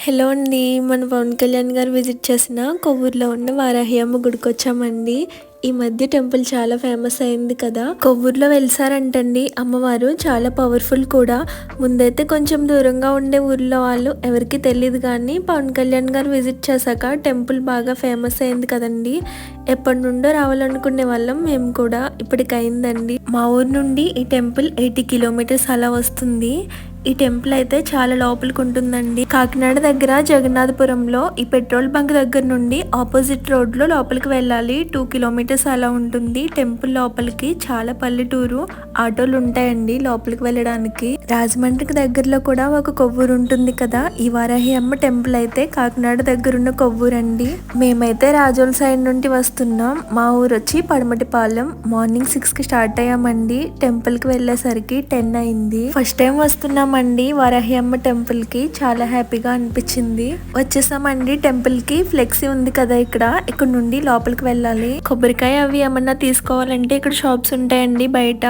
Hello అండి మన పవన్ కళ్యాణ్ గారు విజిట్ చేసిన కొవ్వూరులో ఉన్న వారాహి అమ్మ గుడికి వచ్చామండి ఈ మధ్య టెంపుల్ చాలా ఫేమస్ అయింది కదా. కొవ్వూరులో వెలిసారంటండి. అమ్మవారు చాలా పవర్ఫుల్ కూడా. ముందైతే కొంచెం దూరంగా ఉండే ఊర్లో వాళ్ళు ఎవరికి తెలియదు కానీ పవన్ కళ్యాణ్ గారు విజిట్ చేశాక టెంపుల్ బాగా ఫేమస్ అయింది కదండి. ఎప్పటి నుండో రావాలనుకునే వాళ్ళం మేము కూడా ఇప్పటికైందండి. మా ఊరు నుండి ఈ టెంపుల్ ఎయిటీ కిలోమీటర్స్ అలా వస్తుంది. ఈ టెంపుల్ అయితే చాలా లోపలికి ఉంటుందండి. కాకినాడ దగ్గర జగన్నాథపురంలో ఈ పెట్రోల్ బంక్ దగ్గర నుండి ఆపోజిట్ రోడ్లో లోపలికి వెళ్ళాలి. టూ కిలోమీటర్స్ అలా ఉంటుంది. టెంపుల్ లోపలికి చాలా పల్లెటూరు ఆటోలు ఉంటాయండి లోపలికి వెళ్ళడానికి. రాజమండ్రికి దగ్గరలో కూడా ఒక కొవ్వూరు ఉంటుంది కదా? ఈ వారాహి అమ్మ టెంపుల్ అయితే కాకినాడ దగ్గర ఉన్న కొవ్వూరండి. మేమైతే రాజోల సైడ్ నుండి వస్తున్నాం. మా ఊరు వచ్చి పడమటిపాలెం. మార్నింగ్ సిక్స్కి స్టార్ట్ అయ్యామండి. టెంపుల్కి వెళ్ళేసరికి టెన్ అయింది. ఫస్ట్ టైం వస్తున్నాం వచ్చేసామండి అమ్మ టెంపుల్కి చాలా హ్యాపీగా అనిపించింది. వచ్చేసామండి టెంపుల్కి ఫ్లెక్సీ ఉంది కదా ఇక్కడ. ఇక్కడ నుండి లోపలికి వెళ్ళాలి. కొబ్బరికాయ అవి ఏమన్నా తీసుకోవాలంటే ఇక్కడ షాప్స్ ఉంటాయండి బయట.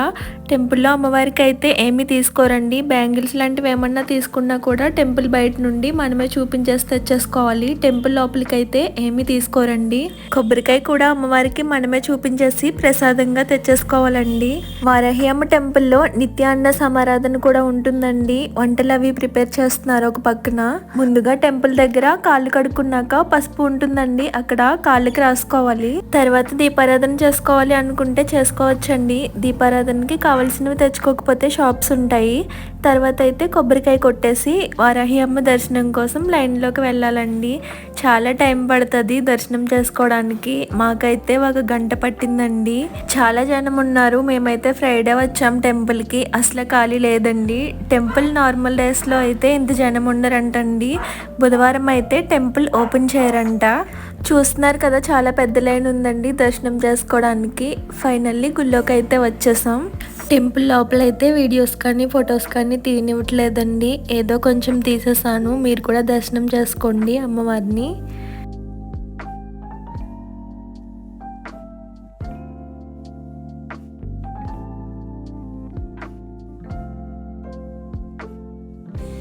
టెంపుల్లో అమ్మవారికి అయితే ఏమీ తీసుకోరండి. బ్యాంగిల్స్ లాంటివి ఏమన్నా తీసుకున్నా కూడా టెంపుల్ బయట నుండి మనమే చూపించేసి తెచ్చేసుకోవాలి. టెంపుల్ లోపలికి అయితే ఏమీ తీసుకోరండి. కొబ్బరికాయ కూడా అమ్మవారికి మనమే చూపించేసి ప్రసాదంగా తెచ్చేసుకోవాలండి. వారాహి అమ్మ టెంపుల్లో నిత్యాన్న సమారాధన కూడా ఉంటుందండి. వంటలు అవి ప్రిపేర్ చేస్తున్నారు ఒక పక్కన. ముందుగా టెంపుల్ దగ్గర కాళ్ళు కడుక్కున్నాక పసుపు ఉంటుందండి అక్కడ కాళ్ళకి రాసుకోవాలి. తర్వాత దీపారాధన చేసుకోవాలి అనుకుంటే చేసుకోవచ్చండి. దీపారాధనకి కావలసినవి తెచ్చుకోకపోతే షాప్స్ ఉంటాయి. తర్వాత అయితే కొబ్బరికాయ కొట్టేసి వారాహి అమ్మ దర్శనం కోసం లైన్లోకి వెళ్ళాలండి. చాలా టైం పడుతుంది దర్శనం చేసుకోవడానికి. మాకైతే ఒక గంట పట్టిందండి. చాలా జనం ఉన్నారు మేమైతే ఫ్రైడే వచ్చాం టెంపుల్కి. అసలు ఖాళీ లేదండి. టెంపుల్ టెంపుల్ నార్మల్ డేస్లో అయితే ఇంత జనం ఉండరంటండి. బుధవారం అయితే టెంపుల్ ఓపెన్ చేయరంట. చూస్తున్నారు కదా చాలా పెద్ద లైన్ ఉందండి దర్శనం చేసుకోవడానికి. ఫైనల్లీ గుళ్ళోకి అయితే వచ్చేసాం. టెంపుల్ లోపల అయితే వీడియోస్ కానీ ఫొటోస్ కానీ తీయనివ్వట్లేదండి. ఏదో కొంచెం తీసేసాను. మీరు కూడా దర్శనం చేసుకోండి అమ్మవారిని.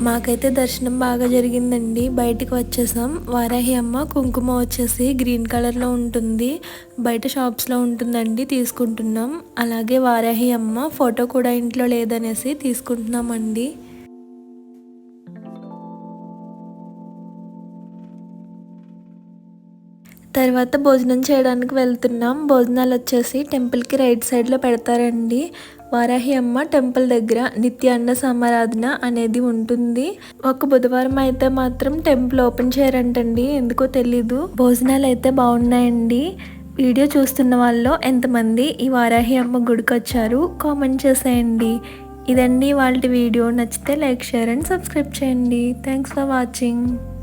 మాకైతే దర్శనం బాగా జరిగిందండి. బయటికి వచ్చేసాం. వారాహి అమ్మ కుంకుమ వచ్చేసి గ్రీన్ కలర్లో ఉంటుంది. బయట షాప్స్లో ఉంటుందండి తీసుకుంటున్నాం. అలాగే వారాహి అమ్మ ఫోటో కూడా ఇంట్లో లేదనేసి తీసుకుంటున్నామండి. తర్వాత భోజనం చేయడానికి వెళ్తున్నాం. భోజనాలు వచ్చేసి టెంపుల్కి రైట్ సైడ్లో పెడతారండి. వారాహి అమ్మ టెంపుల్ దగ్గర నిత్య అన్న సమారాధన అనేది ఉంటుంది. ఒక బుధవారం అయితే మాత్రం టెంపుల్ ఓపెన్ చేయరంటండి. ఎందుకో తెలీదు. భోజనాలు అయితే బాగున్నాయండి. వీడియో చూస్తున్న వాళ్ళు ఎంతమంది ఈ వారాహి అమ్మ గుడికి వచ్చారు కామెంట్ చేసేయండి. ఇదండి వాళ్ళ వీడియో. నచ్చితే లైక్ షేర్ అండ్ సబ్స్క్రైబ్ చేయండి. Thanks for watching.